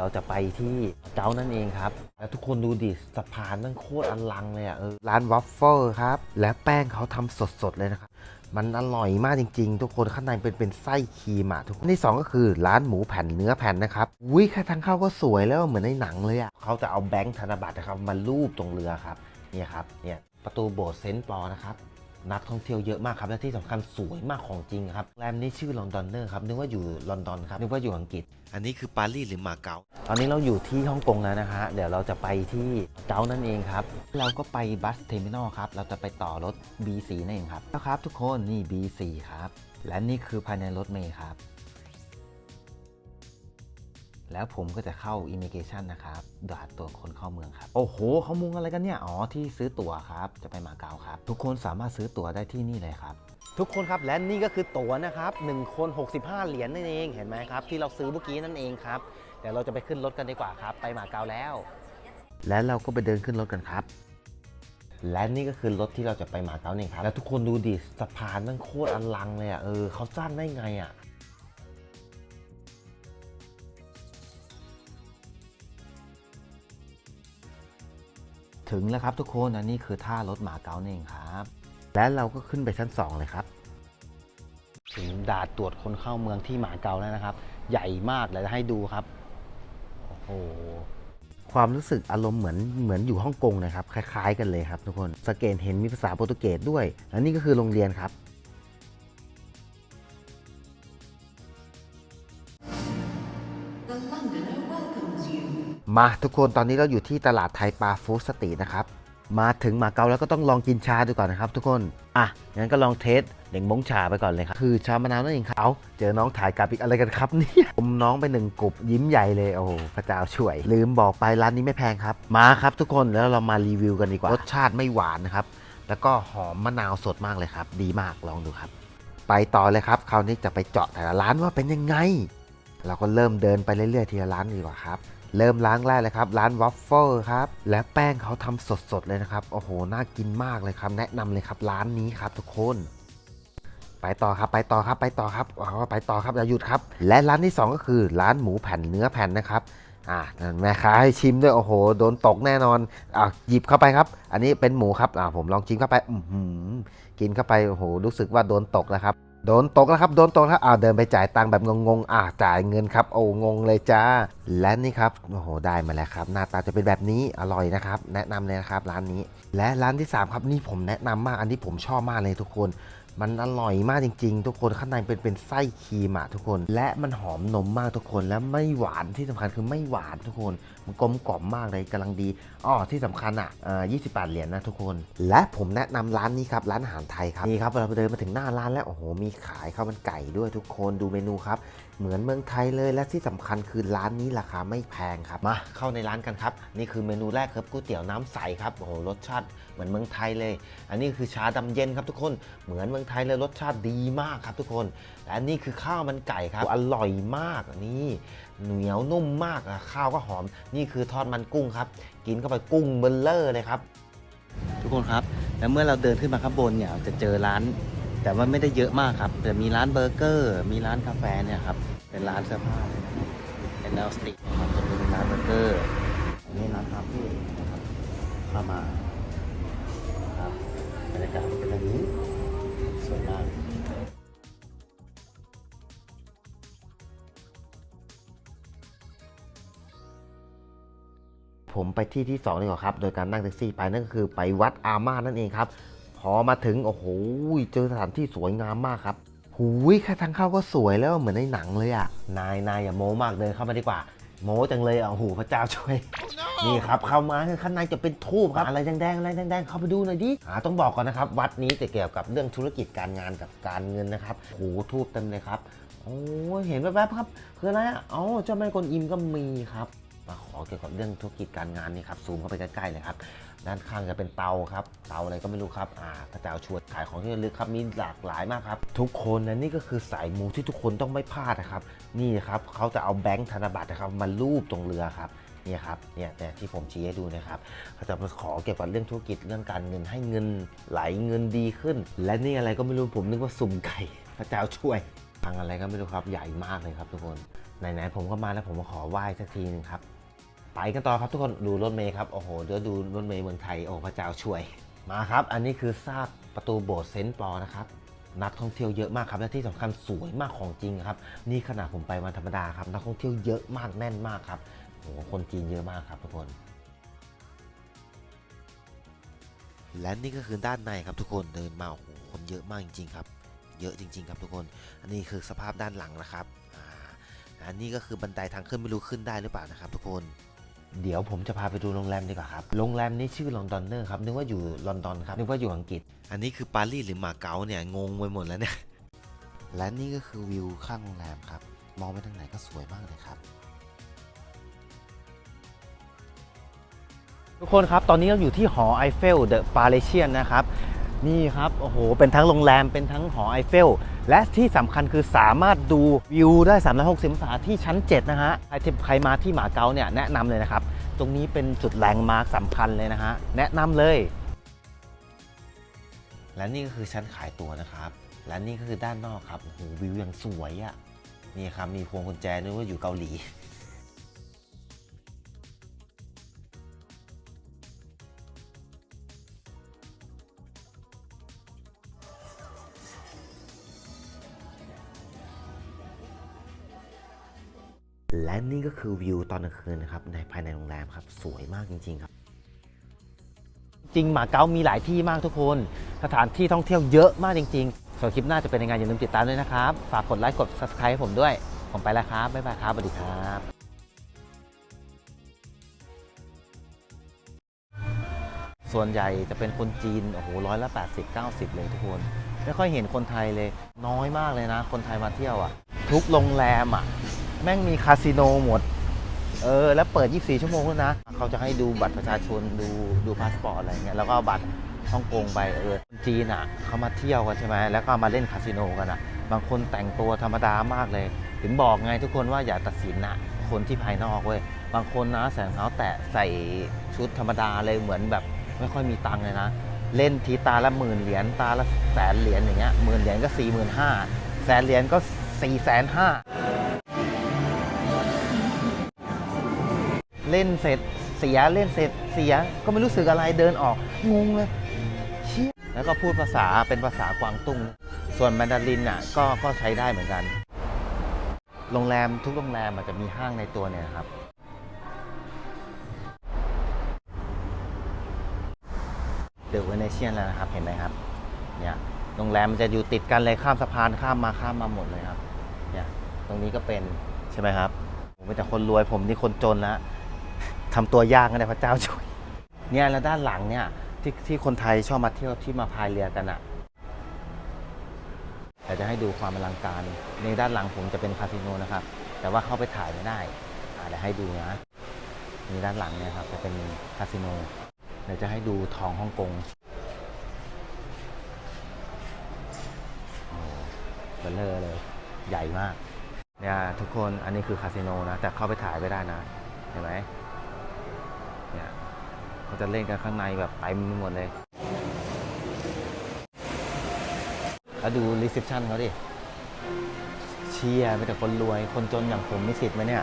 เราจะไปที่เจ้านั่นเองครับ แล้วทุกคนดูดิสะพานนั่นโคตรอลังเลยอะเออร้านวัฟเฟิลครับ และแป้งเขาทำสดๆ เลยนะครับ มันอร่อยมากจริง ๆ ทุกคนข้างในเป็นเป็นไส้ครีมอะทุกคนที่สองก็คือร้านหมูแผ่นเนื้อแผ่นนะครับวิแค่ทางเข้าก็สวยแล้วเหมือนในหนังเลยอะเขาจะเอาแบงค์ธนบัตรนะครับมารูปตรงเรือครับเนี่ยครับเนี่ยประตูโบสถ์เซนต์ปอนะครับ นักท่องเที่ยวเยอะมากครับ และที่สำคัญสวยมากของจริงครับโรงแรมนี้ชื่อลอนดอนเนอร์ครับนึกว่าอยู่ลอนดอนครับนึกว่าอยู่อังกฤษ อันนี้คือปารีสหรือมาเก๊าตอนนี้เราอยู่ที่ฮ่องกงแล้วนะฮะเดี๋ยวเราจะไปที่เก๊านั่นเองครับ เราก็ไปบัสเทอร์มินอลครับเราจะไปต่อรถ B4 นั่นเองครับแล้วครับ ทุกคนนี่ B4 ครับและนี่คือภายในรถเมย์ครับ แล้วผมก็จะเข้าอิมิเกชันนะครับด่านตัวจคนเข้าเมืองครับ โอ้โหเขามุงอะไรกันเนี่ย อ๋อ ที่ซื้อตั๋วครับ จะไปมาเก๊าครับ ทุกคนสามารถซื้อตั๋วได้ที่นี่เลยครับ ทุกคนครับ และนี่ก็คือตั๋วนะครับ1คน 65 เหรียญนั่นเอง เห็นไหมครับ ที่เราซื้อเมื่อกี้นั่นเองครับ เดี๋ยวเราจะไปขึ้นรถกันดีกว่าครับ ไปมาเก๊าแล้ว และเราก็ไปเดินขึ้นรถกันครับ และนี่ก็คือรถที่เราจะไปมาเก๊าเนี่ยครับ แล้วทุกคนดูดิ สะพานนั่นโคตรอลังเลยอะ เออเขาสร้างได้ไงอะ ถึงแล้วครับทุกคนอันนี้คือท่ารถหมาเก๊านั่นเองครับ และเราก็ขึ้นไปชั้น 2 เลยครับ ถึงด่านตรวจคนเข้าเมืองที่หมาเก๊าแล้วนะครับ ใหญ่มากเลยให้ดูครับโอ้โหความรู้สึกอารมณ์เหมือนเหมือนอยู่ฮ่องกงนะครับ คล้าย ๆ กันเลยครับทุกคนสงเกตเห็นมีภาษาโปรตุเกสด้วยและนี่ก็คือโรงเรียนครับ มาทุกคนตอนนี้เราอยู่ที่ตลาดไทยปลาฟูสตีนะครับ มาถึงมาเก๊าแล้วก็ต้องลองกินชาดูก่อนนะครับ ทุกคน อะงั้นก็ลองเทสเด่งมงชาไปก่อนเลยครับ คือชามะนาวนั่นเองครับเอาเจอน้องถ่ายกราบอีกอะไรกันครับเนี่ยผมน้องไปหนึ่งกลุ่มยิ้มใหญ่เลยโอ้โหพระเจ้าช่วย ลืมบอกไปร้านนี้ไม่แพงครับ มาครับทุกคนแล้วเรามารีวิวกันดีกว่ารสชาติไม่หวานนะครับแล้วก็หอมมะนาวสดมากเลยครับ ดีมากลองดูครับ ไปต่อเลยครับคราวนี้จะไปเจาะแต่ละร้านว่าเป็นยังไง เราก็เริ่มเดินไปเรื่อยๆทีละร้านดีกว่าครับ เริ่มร้านแรกเลยครับ ร้านวัฟเฟิลครับ และแป้งเขาทำสดๆเลยนะครับ โอ้โห น่ากินมากเลยครับ แนะนำเลยครับ ร้านนี้ครับทุกคนไปต่อครับไปต่อครับไปต่อครับอ๋อไปต่อครับอย่าหยุดครับ และร้านที่ 2 ก็คือร้านหมูแผ่นเนื้อแผ่นนะครับอ่าแม่ค้าให้ชิมด้วยโอ้โหโดนตกแน่นอนอ่าหยิบเข้าไปครับ อันนี้เป็นหมูครับอ่าผมลองชิมเข้าไปอือหือกินเข้าไปโอ้โหรู้สึกว่าโดนตกแล้วครับ โดนตกแล้วครับโดนตกแล้วอ่าเดินไปจ่ายตังค์แบบงงๆอ่าจ่ายเงินครับโอ้งงเลยจ้า และนี่ครับโอ้โหได้มาแล้วครับ หน้าตาจะเป็นแบบนี้อร่อยนะครับ แนะนำเลยนะครับร้านนี้ และร้านที่ 3 ครับนี่ผมแนะนำมากอันนี้ผมชอบมากเลยทุกคน มันอร่อยมากจริง ๆ ทุกคนข้างในเป็นเป็นไส้ครีมอะทุกคน และมันหอมนมมากทุกคนและไม่หวานที่สำคัญคือไม่หวานทุกคน มันกลมกล่อมมากเลยกำลังดีอ๋อที่สำคัญอะยี่สิบแปดเหรียญนะทุกคน และผมแนะนำร้านนี้ครับร้านอาหารไทยครับนี่ครับเราเดินมาถึงหน้าร้านแล้วโอ้โหมีขายข้าวมันไก่ด้วยทุกคนดูเมนูครับ เหมือนเมืองไทยเลยและที่สำคัญคือร้านนี้ราคาไม่แพงครับมาเข้าในร้านกันครับ นี่คือเมนูแรกครับก๋วยเตี๋ยวน้ำใสครับโอ้โหรสชาติเหมือนเมืองไทยเลย อันนี้คือชาดำเย็นครับทุกคนเหมือนเมืองไทยเลยรสชาติดีมากครับทุกคนและนี่คือข้าวมันไก่ครับอร่อยมากนี่เหนียวนุ่มมากอะข้าวก็หอม นี่คือทอดมันกุ้งครับ กินเข้าไปกุ้งเบลเลอร์เลยครับ ทุกคนครับ แล้วเมื่อเราเดินขึ้นมาข้างบนเนี่ยจะเจอร้าน แต่ว่าไม่ได้เยอะมากครับ แต่มีร้านเบอร์เกอร์ มีร้านกาแฟเนี่ยครับ เป็นร้านเสื้อผ้าเลยนะครับเป็นแนวสตรีทนะครับจะมีร้านเบอร์เกอร์อันนี้ร้านคาเฟ่นะครับเข้ามาครับบรรยากาศเป็นแบบนี้สวยมากผมไปที่ที่2ดีกว่าครับ โดยการนั่งแท็กซี่ไปนั่นก็คือไปวัดอาม่านั่นเองครับ พอมาถึงโอ้โหเจอสถานที่สวยงามมากครับหูยแค่ทางเข้าก็สวยแล้วเหมือนในหนังเลยอะนายนายอย่าโม้มากเดินเข้ามาดีกว่า โม้จังเลยอะโอ้โหพระเจ้าช่วย นี่ครับเข้ามาข้างในจะเป็นทูบครับอะไรแดงๆอะไรแดงๆเข้าไปดูหน่อยดิอ่าต้องบอกก่อนนะครับ วัดนี้จะเกี่ยวกับเรื่องธุรกิจการงานกับการเงินนะครับโอ้โหทูบเต็มเลยครับโอ้ยเห็นแวบๆครับคืออะไรอะอ๋อเจ้าแม่กวนอิมก็มีครับมาขอเกี่ยวกับเรื่องธุรกิจการงานนี่ครับซูมเข้าไปใกล้ๆเลยครับ ด้านข้างจะเป็นเตาครับ เตาอะไรก็ไม่รู้ครับ อ่าพระเจ้าชวนขายของที่ระลึกครับ มีหลากหลายมากครับ ทุกคนนะนี่ก็คือสายมูที่ทุกคนต้องไม่พลาดนะครับ นี่ครับเขาจะเอาแบงค์ธนบัตรนะครับมารูปตรงเรือครับเนี่ยครับเนี่ยแต่ที่ผมชี้ให้ดูนะครับเขาจะมาขอเกี่ยวกับเรื่องธุรกิจเรื่องการเงินให้เงินไหลเงินดีขึ้น และนี่อะไรก็ไม่รู้ผมนึกว่าสุ่มไก่พระเจ้าช่วยทางอะไรก็ไม่รู้ครับใหญ่มากเลยครับทุกคนไหนๆผมก็มาแล้วผมก็ขอไหว้สักทีหนึงครับ ไปกันต่อครับทุกคนดูรถเมย์ครับโอ้โหเดี๋ยวดูรถเมย์เมืองไทยโอ้พระเจ้าช่วย มาครับ อันนี้คือซากประตูโบสถ์เซนต์ปอนะครับนักท่องเที่ยวเยอะมากครับและที่สำคัญสวยมากของจริงครับ นี่ขนาดผมไปวันธรรมดาครับนักท่องเที่ยวเยอะมากแน่นมากครับโอ้โหคนจีนเยอะมากครับทุกคน และนี่ก็คือด้านในครับทุกคนเดินมาโอ้โหคนเยอะมากจริงๆครับ เยอะจริง ๆ ครับทุกคน อันนี้คือสภาพด้านหลังนะครับอ่าอันนี้ก็คือบันไดทางขึ้นไม่รู้ขึ้นได้หรือเปล่านะครับ ทุกคน เดี๋ยวผมจะพาไปดูโรงแรมดีกว่าครับ โรงแรมนี้ชื่อลอนดอนเนอร์ครับ นึกว่าอยู่ลอนดอนครับ นึกว่าอยู่อังกฤษ อันนี้คือปารีสหรือมาเก๊าเนี่ย งงไปหมดแล้วเนี่ย และนี่ก็คือวิวข้างโรงแรมครับ มองไปทางไหนก็สวยมากเลยครับ ทุกคนครับ ตอนนี้เราอยู่ที่หอไอเฟลเดอะปาเลเชียนนะครับ นี่ครับโอ้โหเป็นทั้งโรงแรมเป็นทั้งหอไอเฟล และที่สำคัญคือสามารถดูวิวได้ 360 องศาที่ชั้น 7 นะฮะใครใครมาที่หมาเก๊าเนี่ยแนะนำเลยนะครับ ตรงนี้เป็นจุดแลนด์มาร์คสำคัญเลยนะฮะ แนะนำเลย และนี่ก็คือชั้นขายตั๋วนะครับ และนี่ก็คือด้านนอกครับโอ้โหวิวยังสวยอะ่ะนี่ครับมีพวงกุญแจนึกว่าอยู่เกาหลี และนี่ก็คือวิวตอนกลางคืนนะครับในภายในโรงแรมครับสวยมากจริง ๆ ครับ จริงหมาเก๊ามีหลายที่มากทุกคน สถานที่ท่องเที่ยวเยอะมากจริงๆส่วนคลิปหน้าจะเป็นยังไงอย่าลืมติดตามด้วยนะครับ ฝากกดไลค์กด subscribe ให้ผมด้วย ผมไปแล้วครับ บ๊ายบายครับสวัสดีครับส่วนใหญ่จะเป็นคนจีน โอ้โหร้อยละ 80 90 เลยทุกคน ไม่ค่อยเห็นคนไทยเลย น้อยมากเลยนะ คนไทยมาเที่ยวอะ ทุกโรงแรมอะ แม่งมีคาสิโนหมด เออ แล้วเปิด 24 ชั่วโมงแล้วนะ เขาจะให้ดูบัตรประชาชนดูดูพาสปอร์ตอะไรเงี้ยแล้วก็เอาบัตรฮ่องกงไปเออจีนอะเขามาเที่ยวกันใช่ไหมแล้วก็มาเล่นคาสิโนกันอะ บางคนแต่งตัวธรรมดามากเลย ถึงบอกไงทุกคนว่าอย่าตัดสินนะคนที่ภายนอกเว้ยบางคนนะใส่รองเท้าแตะใส่ชุดธรรมดาเลยเหมือนแบบไม่ค่อยมีตังค์เลยนะ เล่นทีตาละหมื่นเหรียญตาละแสนเหรียญอย่างเงี้ยหมื่นเหรียญก็สี่หมื่นห้าแสนเหรียญก็สี่แสนห้า เล่นเสร็จเสียเล่นเสร็จเสียก็ไม่รู้สึกอะไรเดินออกงงเลยเชี่ยแล้วก็พูดภาษาเป็นภาษากวางตุ้ง ส่วนแมนดารินอะก็ก็ใช้ได้เหมือนกัน โรงแรมทุกโรงแรมอาจจะมีห้างในตัวเนี่ยครับเดอะเวเนเชียนแล้วนะครับเห็นไหมครับเนี่ยโรงแรมมันจะอยู่ติดกันเลยข้ามสะพานข้ามมาข้ามมาหมดเลยครับเนี่ยตรงนี้ก็เป็นใช่ไหมครับผมเป็นแต่คนรวยผมนี่คนจนแล้ว ทำตัวยากนะพระเจ้าช่วยเนี่ยแล้วด้านหลังเนี่ยที่ที่คนไทยชอบมาเที่ยวที่มาพายเรือกันอะ่ะแต่จะให้ดูความอลังการในด้านหลังผมจะเป็นคาสิโนนะครับ แต่ว่าเข้าไปถ่ายไม่ได้อ่าเดี๋ยวให้ดูนะนี่ด้านหลังเนี่ยครับจะเป็นคาสิโนเดี๋ยวจะให้ดูทองฮ่องกงโอ้เบลเลอร์เลยใหญ่มากเนี่ยทุกคนอันนี้คือคาสิโนนะ แต่เข้าไปถ่ายไม่ได้นะ เห็นไหม เนี่ยเขาจะเล่นกันข้างในแบบเต็มไปหมดเลยแล้วดูรีเซพชันเขาดิ เชียร์ไปแต่คนรวย คนจนอย่างผมมีสิทธิ์ไหมเนี่ย